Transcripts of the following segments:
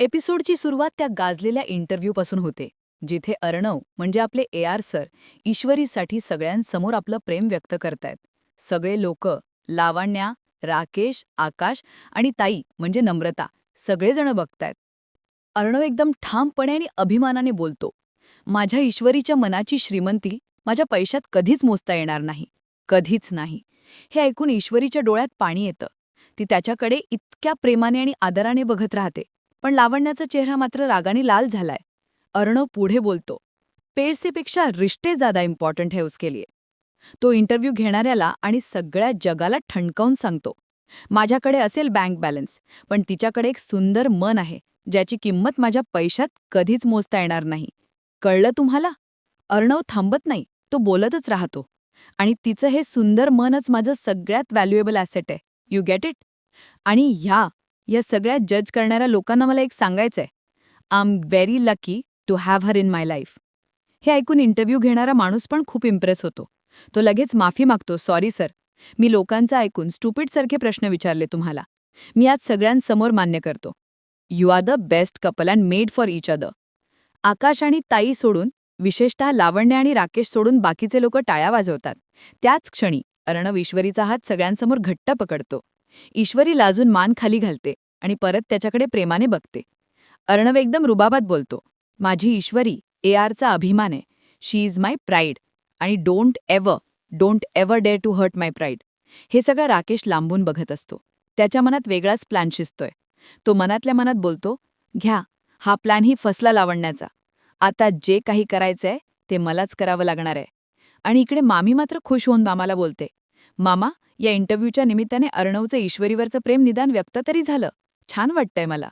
एपिसोडची सुरुवात त्या गाजलेल्या इंटरव्ह्यूपासून होते जिथे अर्णव म्हणजे आपले ए आर सर ईश्वरीसाठी सगळ्यांसमोर आपलं प्रेम व्यक्त करतायत. सगळे लोक लावण्या राकेश आकाश आणि ताई म्हणजे नम्रता सगळेजण बघतायत. अर्णव एकदम ठामपणे आणि अभिमानाने बोलतो माझ्या ईश्वरीच्या मनाची श्रीमंती माझ्या पैशात कधीच मोजता येणार नाही कधीच नाही. हे ऐकून ईश्वरीच्या डोळ्यात पाणी येतं. ती त्याच्याकडे इतक्या प्रेमाने आणि आदराने बघत राहते. पण लावण्याचा चेहरा मात्र रागाने लाल झालाय. अर्णव पुढे बोलतो पेरसेपेक्षा रिश्ते ज्यादा इम्पॉर्टंट है उसके लिए तो इंटरव्ह्यू घेणाऱ्याला आणि सगळ्या जगाला ठणकावून सांगतो माझ्याकडे असेल बँक बॅलन्स पण तिच्याकडे एक सुंदर मन आहे ज्याची किंमत माझ्या पैशात कधीच मोजता येणार नाही. कळलं तुम्हाला? अर्णव थांबत नाही तो बोलतच राहतो आणि तिचं हे सुंदर मनच माझं सगळ्यात व्हॅल्युएबल ॲसेट आहे. यू गेट इट आणि ह्या या सगळ्या जज करणाऱ्या लोकांना मला एक सांगायचंय. I am very lucky to have her in my life हे ऐकून इंटरव्ह्यू घेणारा माणूस पण खूप इम्प्रेस होतो. तो लगेच माफी मागतो सॉरी सर मी लोकांचं ऐकून स्टुपिडसारखे प्रश्न विचारले तुम्हाला. मी आज सगळ्यांसमोर मान्य करतो. You are the best couple and made for each other Akash आणि ताई सोडून विशेषतः लावण्य आणि राकेश सोडून बाकीचे लोक टाळ्या वाजवतात. त्याच क्षणी अर्णव ईश्वरीचा हात सगळ्यांसमोर घट्ट पकडतो. ईश्वरी लाजून मान खाली घालते आणि परत त्याच्याकडे प्रेमाने बघते. अर्णव एकदम रुबाबात बोलतो माझी ईश्वरी ए आरचा अभिमान आहे. शी इज माय प्राईड आणि don't ever don't ever dare to hurt my pride हे सगळं राकेश लांबून बघत असतो. त्याच्या मनात वेगळाच प्लॅन शिजतोय तो मनातल्या मनात बोलतो घ्या हा प्लॅनही फसला लावण्याचा. आता जे काही करायचंय ते मलाच करावं लागणार आहे. आणि इकडे मामी मात्र खुश होऊन मामाला बोलते मामा या इंटरव्ह्यूच्या निमित्ताने अर्णवचं ईश्वरीवरचं प्रेम निदान व्यक्त तरी झालं. छान वाटतंय मला.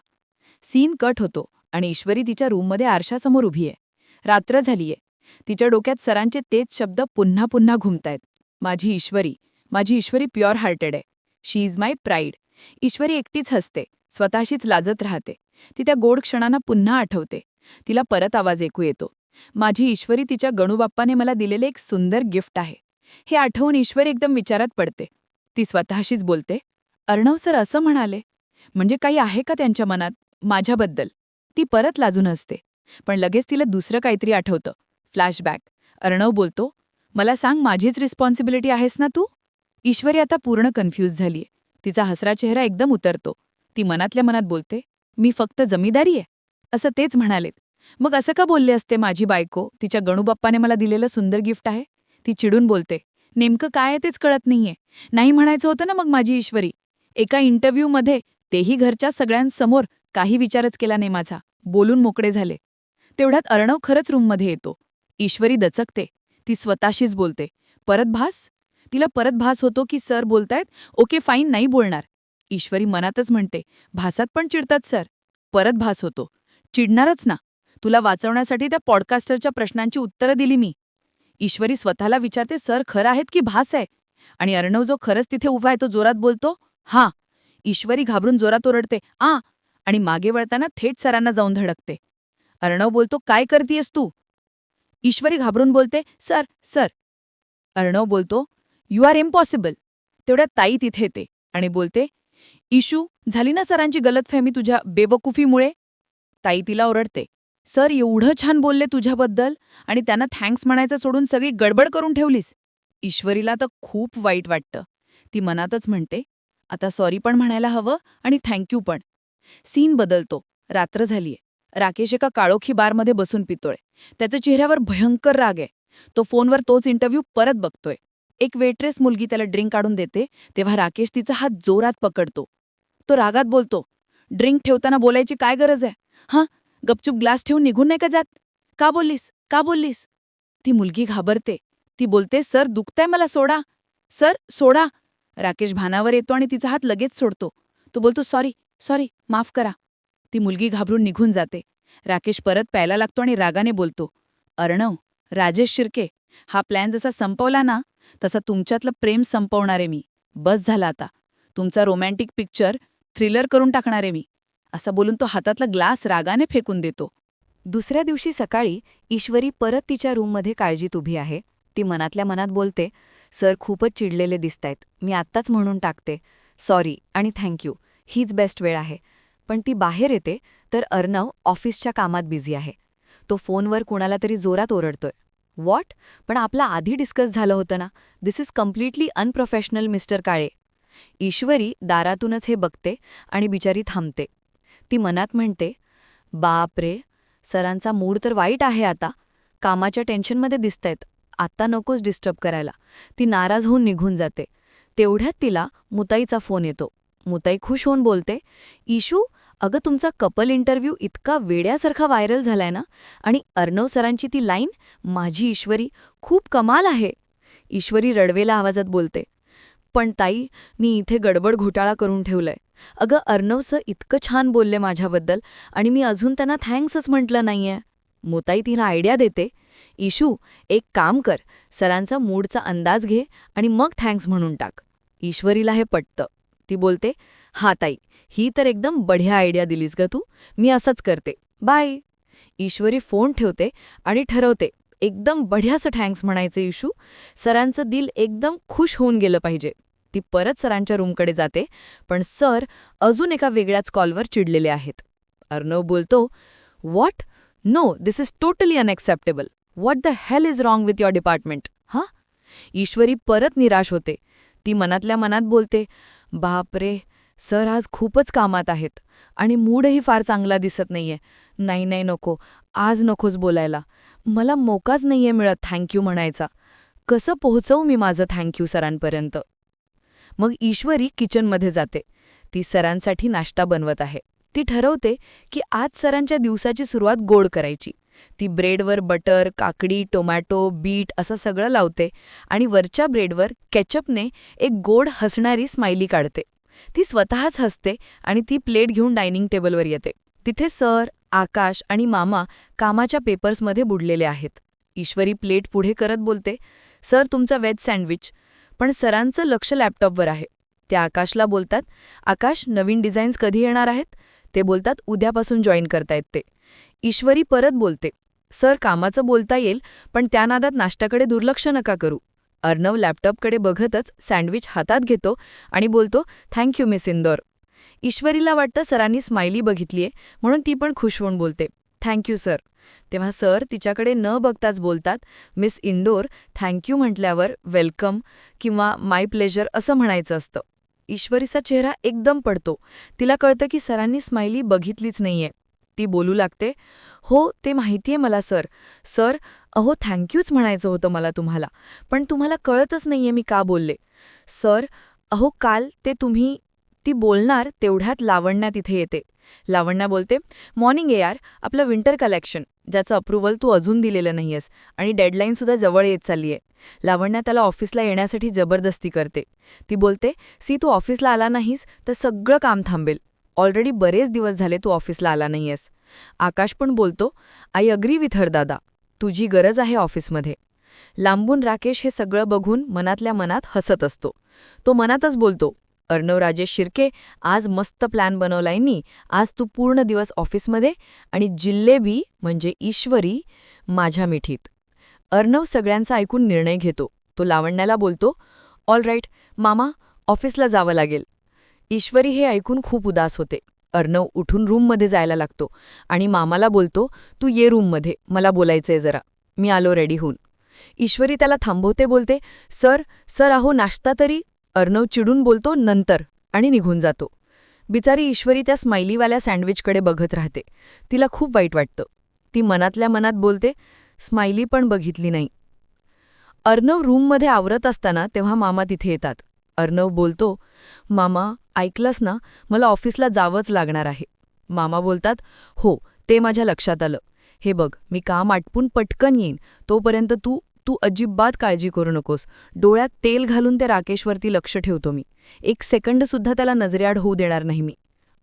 सीन कट होतो आणि ईश्वरी तिच्या रूममध्ये आरशासमोर उभी आहे. रात्र झालीये. तिच्या डोक्यात सरांचे तेच शब्द पुन्हा पुन्हा घुमतायत. माझी ईश्वरी माझी ईश्वरी प्युअर हार्टेड आहे. She is my pride. ईश्वरी एकटीच हसते स्वतःशीच लाजत राहते. ती त्या गोड क्षणांना पुन्हा आठवते. तिला परत आवाज ऐकू येतो. माझी ईश्वरी तिच्या गणूबाप्पाने मला दिलेले एक सुंदर गिफ्ट आहे. हे आठवून ईश्वरी एकदम विचारात पडते. ती स्वतःशीच बोलते अर्णव सर असं म्हणाले म्हणजे काही आहे का त्यांच्या मनात माझ्याबद्दल? ती परत लाजून असते पण लगेच तिला दुसरं काहीतरी आठवतं. फ्लॅशबॅक अर्णव बोलतो मला सांग माझीच रिस्पॉन्सिबिलिटी आहेस ना तू? ईश्वरी आता पूर्ण कन्फ्यूज झालीये. तिचा हसरा चेहरा एकदम उतरतो. ती मनातल्या मनात बोलते मी फक्त जमीदारी आहे. असं तेच म्हणालेत. मग असं का बोलले असते माझी बायको? तिच्या गणूबाप्पाने मला दिलेलं सुंदर गिफ्ट आहे? ती चिडून बोलते नेमकं काय आहे तेच कळत नाहीये. नाही म्हणायचं होतं ना मग माझी ईश्वरी? एका इंटरव्ह्यूमध्ये तेही घरच्या सगळ्यांसमोर काही विचारच केला नाही माझा. बोलून मोकळे झाले. तेवढ्यात अर्णव खरंच रूममध्ये येतो. ईश्वरी दचकते. ती स्वतःशीच बोलते परत भास? तिला परत भास होतो की सर बोलतायत? ओके फाईन नाही बोलणार. ईश्वरी मनातच म्हणते भासात पण चिडतात सर. परत भास होतो. चिडणारच ना. तुला वाचवण्यासाठी त्या पॉडकास्टरच्या प्रश्नांची उत्तरं दिली मी. ईश्वरी स्वतःला विचारते सर खरं आहेत की भास आहे? आणि अर्णव जो खरंच तिथे उभा आहे तो जोरात बोलतो हा. ईश्वरी घाबरून जोरात ओरडते आ. आणि मागे वळताना थेट सरांना जाऊन धडकते. अर्णव बोलतो काय करतीयस तू? ईश्वरी घाबरून बोलते सर सर. अर्णव बोलतो यू आर इम्पॉसिबल. तेवढ्या ताई तिथे येते आणि बोलते इशू झाली ना सरांची गलतफहमी तुझ्या बेवकुफीमुळे? ताई तिला ओरडते सर एवढं छान बोलले तुझ्याबद्दल आणि त्यांना थँक्स म्हणायचं सोडून सगळी गडबड करून ठेवलीस. ईश्वरीला तर खूप वाईट वाटतं. ती मनातच म्हणते आता सॉरी पण म्हणायला हवं आणि थँक्यू पण. सीन बदलतो. रात्र झालीये. राकेश एका काळोखी बारमध्ये बसून पितोय. त्याच्या चेहऱ्यावर भयंकर राग आहे. तो फोनवर तोच इंटरव्ह्यू परत बघतोय. एक वेट्रेस मुलगी त्याला ड्रिंक काढून देते तेव्हा राकेश तिचा हात जोरात पकडतो. तो रागात बोलतो ड्रिंक ठेवताना बोलायची काय गरज आहे? हां? गपचूप ग्लास ठेवून निघून नाही का जात? का बोललीस? का बोललीस? ती मुलगी घाबरते. ती बोलते सर दुखतंय मला सोडा. सर सोडा. राकेश भानावर येतो आणि तिचा हात लगेच सोडतो. तो बोलतो सॉरी सॉरी माफ करा. ती मुलगी घाबरून निघून जाते. राकेश परत प्यायला लागतो आणि रागाने बोलतो अर्णव राजेश शिर्के हा प्लॅन जसा संपवला ना तसा तुमच्यातलं प्रेम संपवणारे मी. बस झाला आता. तुमचा रोमॅन्टिक पिक्चर थ्रिलर करून टाकणारे मी. असं बोलून तो हातातला ग्लास रागाने फेकून देतो. दुसऱ्या दिवशी सकाळी ईश्वरी परत तिच्या रूममध्ये काळजीत उभी आहे. ती मनातल्या मनात बोलते सर खूपच चिडलेले दिसतायत. मी आत्ताच म्हणून टाकते. सॉरी आणि थँक्यू हीच बेस्ट वेळ आहे. पण ती बाहेर येते तर अर्णव ऑफिसच्या कामात बिझी आहे. तो फोनवर कुणाला तरी जोरात ओरडतोय. व्हॉट पण आपला आधी डिस्कस झालं होतं ना? This is completely unprofessional mister Kale. Ishwari दारातूनच हे बघते आणि बिचारी थांबते. ती मनात म्हणते बाप रे सरांचा मूड तर वाईट आहे आता. कामाच्या टेन्शनमध्ये दिसतायत. आत्ता नकोच डिस्टर्ब करायला. ती नाराज होऊन निघून जाते. तेवढ्यात तिला मुताईचा फोन येतो. मुताई खुश होऊन बोलते इशू अगं तुमचा कपल इंटरव्ह्यू इतका वेड्यासारखा व्हायरल झालाय ना? आणि अर्णव सरांची ती लाईन माझी ईश्वरी खूप कमाल आहे. ईश्वरी रडवेला आवाजात बोलते पण ताई मी इथे गडबड घोटाळा करून ठेवलंय. अगं अर्णव सर इतकं छान बोलले माझ्याबद्दल आणि मी अजून त्यांना थँक्सच म्हटलं नाहीये. मोताई तिला आयडिया देते. इशू एक काम कर. सरांचा मूडचा अंदाज घे आणि मग थँक्स म्हणून टाक. ईश्वरीला हे पटतं. ती बोलते हा ताई. ही तर एकदम बढिया आयडिया दिलीस ग तू. मी असंच करते. बाय. ईश्वरी फोन ठेवते आणि ठरवते एकदम बढियासं थँक्स म्हणायचं इशू. सरांचं दिल एकदम खुश होऊन गेलं पाहिजे. ती परत सरांच्या रूमकडे जाते पण सर अजून एका वेगळ्याच कॉलवर चिडलेले आहेत. अर्णव बोलतो what no this is totally unacceptable. What the hell is wrong with your department? हां? ईश्वरी परत निराश होते. ती मनातल्या मनात बोलते बापरे सर आज खूपच कामात आहेत आणि मूडही फार चांगला दिसत नाहीये. नाही नाही नको आज नकोच बोलायला. मला मोकाच नाहीये मिळत थँक्यू म्हणायचा. कसं पोहोचवू मी माझं थँक्यू सरांपर्यंत? मग ईश्वरी किचनमध्ये जाते. ती सरांसाठी नाश्ता बनवत आहे. ती ठरवते की आज सरांच्या दिवसाची सुरुवात गोड करायची. ती ब्रेडवर बटर काकडी टोमॅटो बीट असं सगळं लावते आणि वरच्या ब्रेडवर केचपने एक गोड हसणारी स्माइली काढते. ती स्वतःच हसते आणि ती प्लेट घेऊन डायनिंग टेबलवर येते. तिथे सर आकाश आणि मामा कामाच्या पेपर्समध्ये बुडलेले आहेत. ईश्वरी प्लेट पुढे करत बोलते सर तुमचा वेज सँडविच. पण सरांचं लक्ष लॅपटॉपवर आहे. त्या आकाशला बोलतात आकाश नवीन डिझाईन्स कधी येणार आहेत? ते बोलतात उद्यापासून जॉईन करतायत ते. ईश्वरी परत बोलते सर कामाचं बोलता येईल पण त्या नादात नाश्त्याकडे दुर्लक्ष नका करू. अर्णव लॅपटॉपकडे बघतच सँडविच हातात घेतो आणि बोलतो थँक्यू मिस इंदोर. ईश्वरीला वाटतं सरांनी स्माइली बघितलीये म्हणून ती पण खुश होऊन बोलते थँक्यू सर तेव्हा सर तिच्याकडे न बघताच बोलतात मिस इंडोर थँक्यू म्हटल्यावर वेलकम किंवा माय प्लेजर असं म्हणायचं असतं. ईश्वरीचा चेहरा एकदम पडतो. तिला कळतं की सरांनी स्माइली बघितलीच नाहीये. ती बोलू लागते हो ते माहितीये मला सर. सर अहो थँक्यूच म्हणायचं होतं मला तुम्हाला पण तुम्हाला कळतच नाहीये मी का बोलले. सर अहो काल ते तुम्ही ती बोलणार तेवढ्यात लावण्या तिथे येते. लावण्या बोलते मॉर्निंग ए यार आपलं विंटर कलेक्शन ज्याचं अप्रुव्हल तू अजून दिलेलं नाहीयेस आणि डेडलाईनसुद्धा जवळ येत चाललीये. लावण्या त्याला ऑफिसला येण्यासाठी जबरदस्ती करते. ती बोलते सी तू ऑफिसला आला नाहीस तर सगळं काम थांबेल. ऑलरेडी बरेच दिवस झाले तू ऑफिसला आला नाहीयेस. आकाश पण बोलतो आय अग्री विथ हर दादा. तुझी गरज आहे ऑफिसमध्ये. लांबून राकेश हे सगळं बघून मनातल्या मनात हसत असतो. तो मनातच बोलतो अर्णवराजे शिर्के आज मस्त प्लॅन बनवलाय नी आज तू पूर्ण दिवस ऑफिसमध्ये आणि जिल्लेबी म्हणजे ईश्वरी माझ्या मिठीत. अर्णव सगळ्यांचा ऐकून निर्णय घेतो. तो लावण्याला बोलतो ऑल राईट मामा ऑफिसला जावं लागेल. ईश्वरी हे ऐकून खूप उदास होते. अर्णव उठून रूममध्ये जायला लागतो आणि मामाला बोलतो तू ये रूममध्ये मला बोलायचंय जरा. मी आलो रेडी होऊन. ईश्वरी त्याला थांबवते बोलते सर सर अहो नाश्ता तरी अर्णव चिडून बोलतो नंतर. आणि निघून जातो. बिचारी ईश्वरी त्या स्माइलीवाल्या सँडविचकडे बघत राहते. तिला खूप वाईट वाटतं. ती मनातल्या मनात बोलते स्माइली पण बघितली नाही. अर्णव रूममध्ये आवरत असताना तेव्हा मामा तिथे येतात. अर्णव बोलतो मामा ऐकलंस ना? मला ऑफिसला जावंच लागणार आहे. मामा बोलतात हो ते माझ्या लक्षात आलं. हे बघ मी काम आटपून पटकन येईन. तोपर्यंत तू तू अजिबात काळजी करू नकोस. डोळ्यात तेल घालून त्या राकेशवरती लक्ष ठेवतो मी. एक सेकंडसुद्धा त्याला नजरेआड होऊ देणार नाही मी.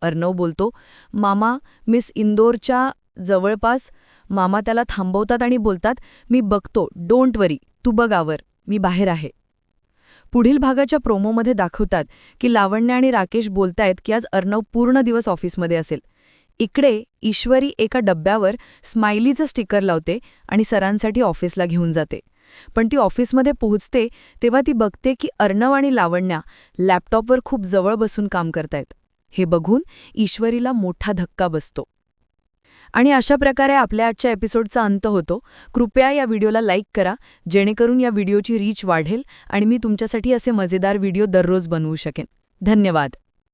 अर्णव बोलतो मामा मिस इंदोरच्या जवळपास मामा त्याला थांबवतात आणि बोलतात मी बघतो डोंट वरी तू बघावर मी बाहेर आहे. पुढील भागाच्या प्रोमोमध्ये दाखवतात की लावण्य आणि राकेश बोलतायत की आज अर्णव पूर्ण दिवस ऑफिसमध्ये असेल. इकडे ईश्वरी एका डब्यावर स्माइलीचं स्टिकर लावते आणि सरांसाठी ऑफिसला घेऊन जाते. पण ती ऑफिसमध्ये पोहोचते तेव्हा ती बघते की अर्णव आणि लावण्या लॅपटॉपवर खूप जवळ बसून काम करतायत. हे बघून ईश्वरीला मोठा धक्का बसतो. आणि अशा प्रकारे आपल्या आजच्या एपिसोडचा अंत होतो. कृपया या व्हिडिओला लाईक करा जेणेकरून या व्हिडिओची रीच वाढेल आणि मी तुमच्यासाठी असे मजेदार व्हिडिओ दररोज बनवू शकेन. धन्यवाद.